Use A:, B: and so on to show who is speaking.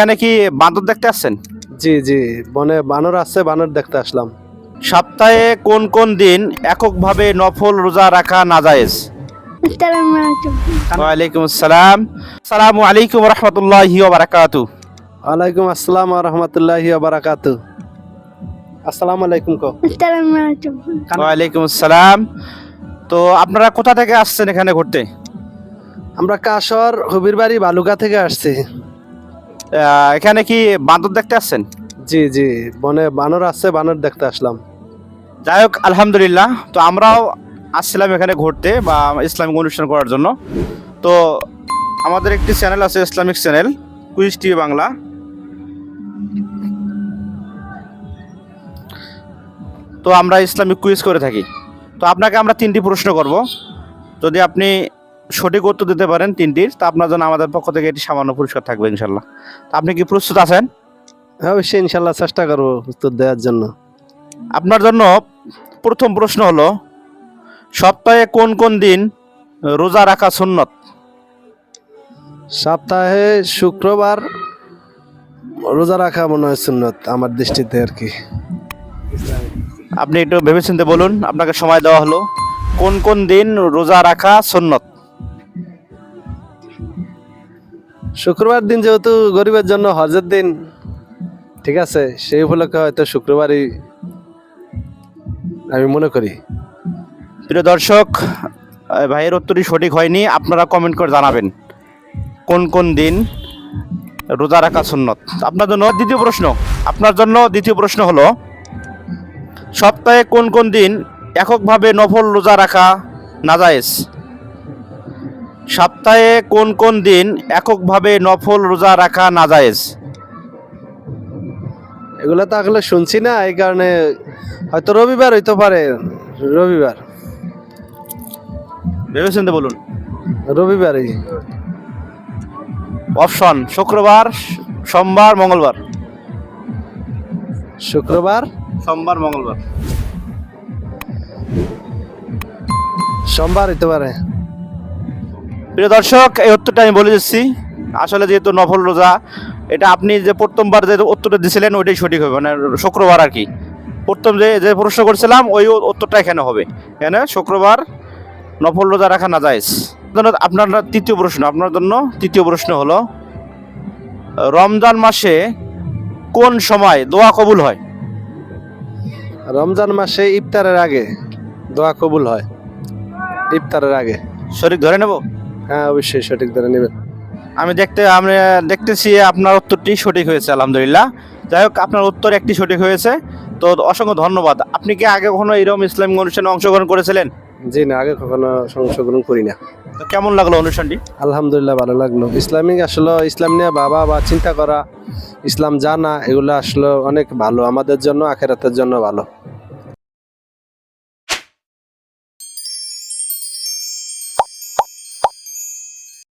A: এখানে কি বাঁদর দেখতে আসছেন?
B: জি জি বনে বানর আছে বানর দেখতে আসলাম।
A: সপ্তাহে কোন কোন দিন এককভাবে নফল রোজা রাখা
C: না
A: ওয়ালাইকুম আসসালাম। আলাইকুম
B: ওয়ালাইকুম আসসালাম আসসালামু আলাইকুম
A: আসসালাম তো আপনারা কোথা থেকে আসছেন এখানে ঘুরতে?
B: আমরা কাশর হবির বাড়ি বালুকা থেকে আসছি।
A: এখানে কি বাঁদর দেখতে আসছেন?
B: জি জি বনে বানর আছে বানর দেখতে আসলাম।
A: যাই হোক আলহামদুলিল্লাহ। তো আমরাও আসছিলাম এখানে ঘুরতে বা ইসলামিক অনুষ্ঠান করার জন্য। তো আমাদের একটি চ্যানেল আছে Islamic channel quiz TV Bangla. তো আমরা ইসলামিক কুইজ করে থাকি। তো আপনাকে আমরা তিনটি প্রশ্ন করব। যদি আপনি সঠিক উত্তর দিতে পারেন তিনটির। তা আপনার জন্য আমাদের পক্ষ থেকে এটি সামান্য পুরস্কার থাকবে ইনশাল্লাহ। তো আপনি কি প্রস্তুত আছেন?
B: হ্যাঁ অবশ্যই ইনশাল্লাহ চেষ্টা করব উত্তর দেওয়ার জন্য।
A: আপনার জন্য প্রথম প্রশ্ন হলো সপ্তাহে কোন কোন দিন রোজা রাখা সুন্নত?
B: সপ্তাহে শুক্রবার রোজা রাখা মনে হয় সুন্নত আমার দৃষ্টিতে আর কি।
A: আপনি একটু ভেবেচিন্তে বলুন আপনাকে সময় দেওয়া হলো কোন কোন দিন রোজা রাখা সুন্নত?
B: শুক্রবার দিন যেহেতু গরিবের জন্য হজের দিন, ঠিক আছে, সেই উপলক্ষে হয়তো শুক্রবারই আমি মনে করি।
A: প্রিয় দর্শক ভাইয়ের উত্তরই সঠিক হয়নি, আপনারা কমেন্ট করে জানাবেন। কোন কোন দিন রোজা রাখা সুন্নত? আপনার জন্য দ্বিতীয় প্রশ্ন, আপনার জন্য দ্বিতীয় প্রশ্ন হলো, সপ্তাহে কোন কোন দিন এককভাবে নফল রোজা রাখা নাজায়েজ? সপ্তাহে কোন কোন দিন এককভাবে নফল রোজা রাখা না নাজায়েজ?
B: এগুলো তো আসলে শুনছি না এই কারণে হয়তো রবিবার হইতে পারে রবিবার।
A: ভেবেছেন তো বলুন।
B: রবিবারই।
A: অপশন শুক্রবার সোমবার মঙ্গলবার।
B: শুক্রবার?
A: সোমবার মঙ্গলবার।
B: সোমবার হইতে পারে।
A: প্রিয় দর্শক এই উত্তরটা আমি বলে দিচ্ছি। আসলে যেহেতু নফল রোজা এটা আপনি যে প্রথমবার যে উত্তরটা দিয়েছিলেন ওইটাই সঠিক হবে মানে শুক্রবার আর কি। প্রথম যে যে প্রশ্ন করছিলাম ওই উত্তরটা এখানে হবে? এখানে শুক্রবার নফল রোজা রাখা না যায় আপনার তৃতীয় প্রশ্ন আপনার জন্য তৃতীয় প্রশ্ন হলো রমজান মাসে কোন সময় দোয়া কবুল হয়?
B: রমজান মাসে ইফতারের আগে দোয়া কবুল হয়। ইফতারের আগে।
A: শরীর ধরে নেব?
B: হ্যাঁ অবশ্যই সঠিক ধরে নেবেন।
A: আমি দেখতে আমি দেখতেছি আপনার উত্তরটি সঠিক হয়েছে আলহামদুলিল্লাহ। যাই হোক আপনার উত্তর একটি সঠিক হয়েছে। তো অসংখ্য ধন্যবাদ। আপনি কি আগে কখনো এরকম ইসলামিক অনুষ্ঠানে অংশগ্রহণ করেছিলেন?
B: জি না আগে কখনো অংশগ্রহণ করি না।
A: তো কেমন লাগল অনুষ্ঠানটি?
B: আলহামদুলিল্লাহ ভালো লাগল। ইসলামিক আসলে ইসলাম নিয়ে বাবা বা চিন্তা করা ইসলাম জানা এগুলো আসলে অনেক ভালো। আমাদের জন্য আখেরাতের জন্য ভালো।